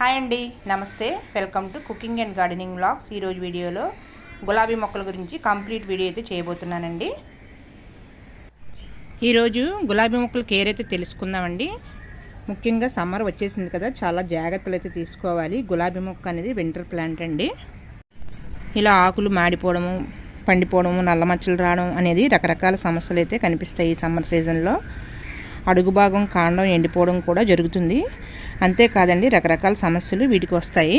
Hi అండి నమస్తే. Welcome to cooking and gardening blogs ఈరోజు వీడియోలో గులాబీ మొక్కల గురించి కంప్లీట్ వీడియో అయితే చేయబోతున్నానండి. ఈరోజు గులాబీ మొక్కలు కేర్ అయితే తెలుసుకుందామండి. ముఖ్యంగా సమ్మర్ వచ్చేసింది కదా చాలా జాగ్రత్తలు అయితే తీసుకోవాలి. గులాబీ మొక్క అనేది వింటర్ ప్లాంట్ అండి. ఇలా ఆకులు మాడిపోవడము పండిపోవడము నల్ల మచ్చలు రావడం అనేది రకరకాల సమస్యలు అయితే కనిపిస్తాయి ఈ సమ్మర్ సీజన్లో అడుగు భాగం కాండం ఎండిపోవడం కూడా జరుగుతుంది. అంతేకాదండి రకరకాల సమస్యలు వీటికి వస్తాయి.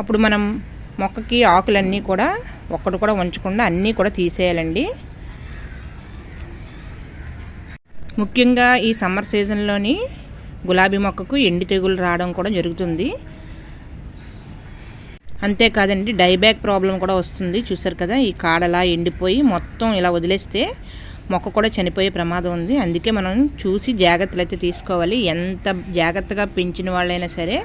అప్పుడు మనం మొక్కకి ఆకులన్నీ కూడా ఒక్కటి కూడా ఉంచకుండా అన్నీ కూడా తీసేయాలండి. ముఖ్యంగా ఈ సమ్మర్ సీజన్లోని గులాబీ మొక్కకు ఎండి తెగులు రావడం కూడా జరుగుతుంది. అంతేకాదండి డైబ్యాక్ ప్రాబ్లం కూడా వస్తుంది. చూసారు కదా ఈ కాడలా ఎండిపోయి మొత్తం ఇలా వదిలేస్తే మొక్క కూడా చనిపోయే ప్రమాదం ఉంది. అందుకే మనం చూసి జాగ్రత్తలు అయితే తీసుకోవాలి. ఎంత జాగ్రత్తగా పెంచిన వాళ్ళైనా సరే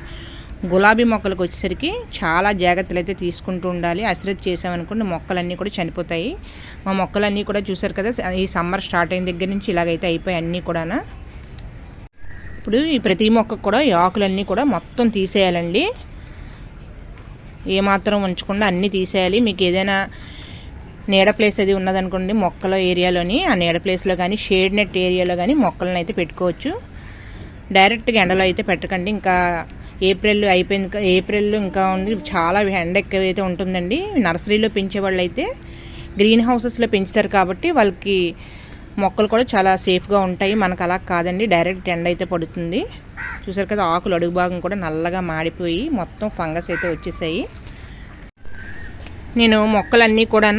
గులాబీ మొక్కలకు వచ్చేసరికి చాలా జాగ్రత్తలు అయితే తీసుకుంటూ ఉండాలి. అశ్రద్ధ చేసామనుకోండి మొక్కలన్నీ కూడా చనిపోతాయి. మా మొక్కలన్నీ కూడా చూసారు కదా ఈ సమ్మర్ స్టార్ట్ అయిన దగ్గర నుంచి ఇలాగైతే అయిపోయాయి అన్నీ కూడా ఇప్పుడు ఈ ప్రతి మొక్కకు కూడా ఈ ఆకులన్నీ కూడా మొత్తం తీసేయాలండి. ఏమాత్రం ఉంచకుండా అన్నీ తీసేయాలి. మీకు ఏదైనా నీడ ప్లేస్ అది ఉన్నదనుకోండి మొక్కల ఏరియాలోని ఆ నీడ ప్లేస్లో కానీ షేడ్ నెట్ ఏరియాలో కానీ మొక్కలను అయితే పెట్టుకోవచ్చు. డైరెక్ట్గా ఎండలో అయితే పెట్టకండి. ఇంకా ఏప్రిల్ అయిపోయింది ఏప్రిల్ ఇంకా ఉంది. చాలా ఎండ ఎక్కువైతే ఉంటుందండి నర్సరీలో పెంచే వాళ్ళు అయితే గ్రీన్ హౌసెస్లో పెంచుతారు కాబట్టి వాళ్ళకి మొక్కలు కూడా చాలా సేఫ్గా ఉంటాయి. మనకు అలా కాదండి డైరెక్ట్ ఎండ అయితే పడుతుంది. చూసారు కదా ఆకులు అడుగు భాగం కూడా నల్లగా మాడిపోయి మొత్తం ఫంగస్ అయితే వచ్చేసాయి. నేను మొక్కలన్నీ కూడా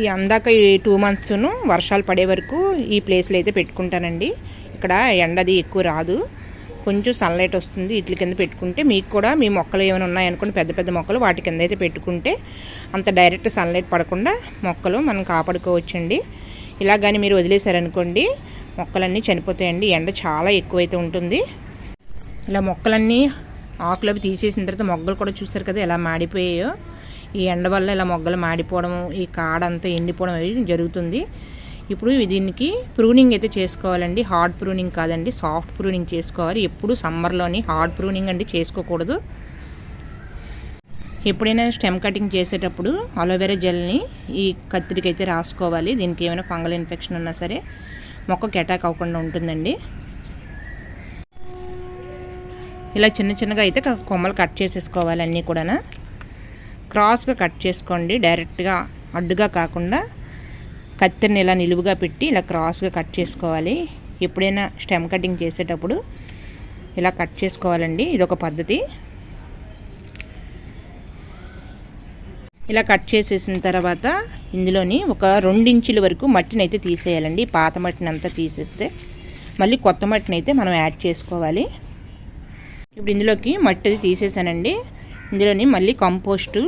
ఈ అందాక ఈ టూ మంత్స్ను వర్షాలు పడే వరకు ఈ ప్లేస్లో అయితే పెట్టుకుంటానండి. ఇక్కడ ఎండది ఎక్కువ రాదు. కొంచెం సన్లైట్ వస్తుంది ఇట్ల కింద పెట్టుకుంటే మీకు కూడా మీ మొక్కలు ఏమైనా ఉన్నాయనుకోండి పెద్ద పెద్ద మొక్కలు వాటి కింద అయితే పెట్టుకుంటే అంత డైరెక్ట్ సన్లైట్ పడకుండా మొక్కలు మనం కాపాడుకోవచ్చండి. ఇలా కానీ మీరు వదిలేశారనుకోండి మొక్కలన్నీ చనిపోతాయండి. ఎండ చాలా ఎక్కువైతే ఉంటుంది. ఇలా మొక్కలన్నీ ఆకులవి తీసేసిన తర్వాత మొగ్గలు కూడా చూసారు కదా ఎలా మాడిపోయాయో. ఈ ఎండ వల్ల ఇలా మొగ్గలు మాడిపోవడం ఈ కాడ అంతా ఎండిపోవడం అనేది జరుగుతుంది. ఇప్పుడు దీనికి ప్రూనింగ్ అయితే చేసుకోవాలండి. హార్డ్ ప్రూనింగ్ కాదండి. సాఫ్ట్ ప్రూనింగ్ చేసుకోవాలి. ఎప్పుడు సమ్మర్లోని హార్డ్ ప్రూనింగ్ అండి చేసుకోకూడదు. ఎప్పుడైనా స్టెమ్ కటింగ్ చేసేటప్పుడు అలోవెరా జెల్ని ఈ కత్తిరికి అయితే రాసుకోవాలి. దీనికి ఏమైనా ఫంగల్ ఇన్ఫెక్షన్ ఉన్నా సరే మొక్కకి అటాక్ అవ్వకుండా ఉంటుందండి. ఇలా చిన్న చిన్నగా అయితే కొమ్మలు కట్ చేసేసుకోవాలి అన్నీ కూడా క్రాస్గా కట్ చేసుకోండి. డైరెక్ట్గా అడ్డుగా కాకుండా కత్తిరిని ఇలా నిలువుగా పెట్టి ఇలా క్రాస్గా కట్ చేసుకోవాలి. ఎప్పుడైనా స్టెమ్ కటింగ్ చేసేటప్పుడు ఇలా కట్ చేసుకోవాలండి. ఇదొక పద్ధతి. ఇలా కట్ చేసేసిన తర్వాత ఇందులోని ఒక రెండించుల వరకు మట్టిని అయితే తీసేయాలండి. పాత మట్టిని అంతా తీసేస్తే మళ్ళీ కొత్త మట్టిని అయితే మనం యాడ్ చేసుకోవాలి. ఇప్పుడు ఇందులోకి మట్టి తీసేసానండి. ఇందులోని మళ్ళీ కంపోస్టు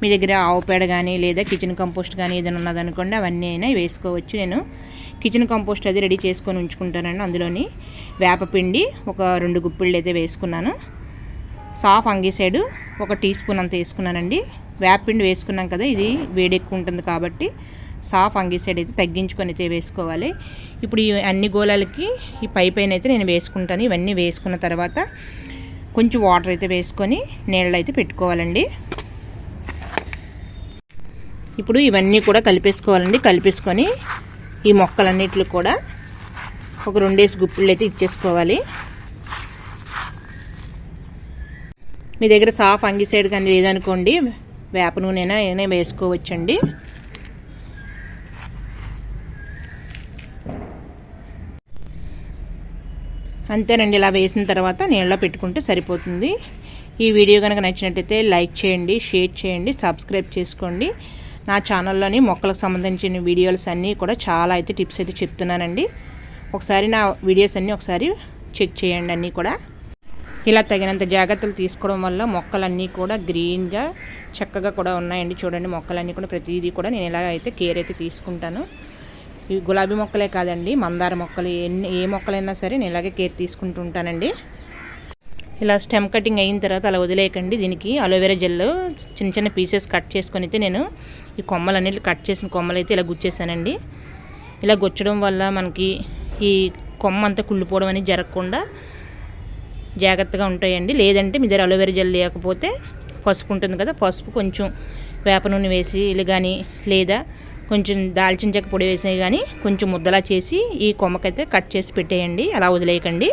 మీ దగ్గర ఆవు పేడ కానీ లేదా కిచెన్ కంపోస్ట్ కానీ ఏదైనా ఉన్నదనుకోండి అవన్నీ అయినా వేసుకోవచ్చు. నేను కిచెన్ కంపోస్ట్ అది రెడీ చేసుకొని ఉంచుకుంటానండి. అందులోని వేపపిండి ఒక రెండు గుప్పిళ్ళు అయితే వేసుకున్నాను. సాఫ్ అంగీసైడు ఒక టీ స్పూన్ అంత వేసుకున్నానండి. వేపపిండి వేసుకున్నాం కదా ఇది వేడి ఎక్కువ ఉంటుంది కాబట్టి సాఫ్ అంగీసైడ్ అయితే తగ్గించుకొని అయితే వేసుకోవాలి. ఇప్పుడు ఈ అన్ని గోళాలకి ఈ పై పైన అయితే నేను వేసుకుంటాను. ఇవన్నీ వేసుకున్న తర్వాత కొంచెం వాటర్ అయితే వేసుకొని నీళ్ళు అయితే పెట్టుకోవాలండి. ఇప్పుడు ఇవన్నీ కూడా కలిపేసుకోవాలండి. కలిపేసుకొని ఈ మొక్కలన్నిటిని కూడా ఒక రెండేసి గుప్పిళ్ళు అయితే ఇచ్చేసుకోవాలి. మీ దగ్గర సాఫ్ అంగిసైడ్ కానీ లేదనుకోండి వేప నూనెనా ఏమైనా వేసుకోవచ్చండి. అంతేనండి ఇలా వేసిన తర్వాత నీళ్ళలో పెట్టుకుంటే సరిపోతుంది. ఈ వీడియో కనుక నచ్చినట్టయితే లైక్ చేయండి షేర్ చేయండి సబ్స్క్రైబ్ చేసుకోండి. నా ఛానల్లోని మొక్కలకు సంబంధించిన వీడియోస్ అన్నీ కూడా చాలా అయితే టిప్స్ అయితే చెప్తున్నానండి. ఒకసారి నా వీడియోస్ అన్నీ ఒకసారి చెక్ చేయండి అన్నీ కూడా. ఇలా తగినంత జాగ్రత్తలు తీసుకోవడం వల్ల మొక్కలన్నీ కూడా గ్రీన్గా చక్కగా కూడా ఉన్నాయండి. చూడండి మొక్కలన్నీ కూడా ప్రతిదీ కూడా నేను ఇలా అయితే కేర్ అయితే తీసుకుంటాను. ఇవి గులాబీ మొక్కలే కాదండి మందార మొక్కలు ఎన్ని ఏ మొక్కలైనా సరే నేను ఇలాగే కేర్ తీసుకుంటూ ఉంటానండి ఇలా స్టెమ్ కటింగ్ అయిన తర్వాత అలా వదిలేయకండి దీనికి అలోవెరా జెల్ చిన్న చిన్న పీసెస్ కట్ చేసుకొని అయితే నేను ఈ కొమ్మలన్నిటి కట్ చేసిన కొమ్మలు అయితే ఇలా గుచ్చేసానండి. ఇలా గుచ్చడం వల్ల మనకి ఈ కొమ్మ అంతా కుళ్ళిపోవడం అనేది జరగకుండా జాగ్రత్తగా ఉంటాయండి. లేదంటే మీ దగ్గర అలోవెరా జెల్ లేకపోతే పసుపు ఉంటుంది కదా పసుపు కొంచెం వేప నూనె వేసి ఇలా కానీ లేదా కొంచెం దాల్చిన చెక్క పొడి వేసి కానీ కొంచెం ముద్దలా చేసి ఈ కొమ్మకైతే కట్ చేసి పెట్టేయండి. అలా వదిలేయకండి.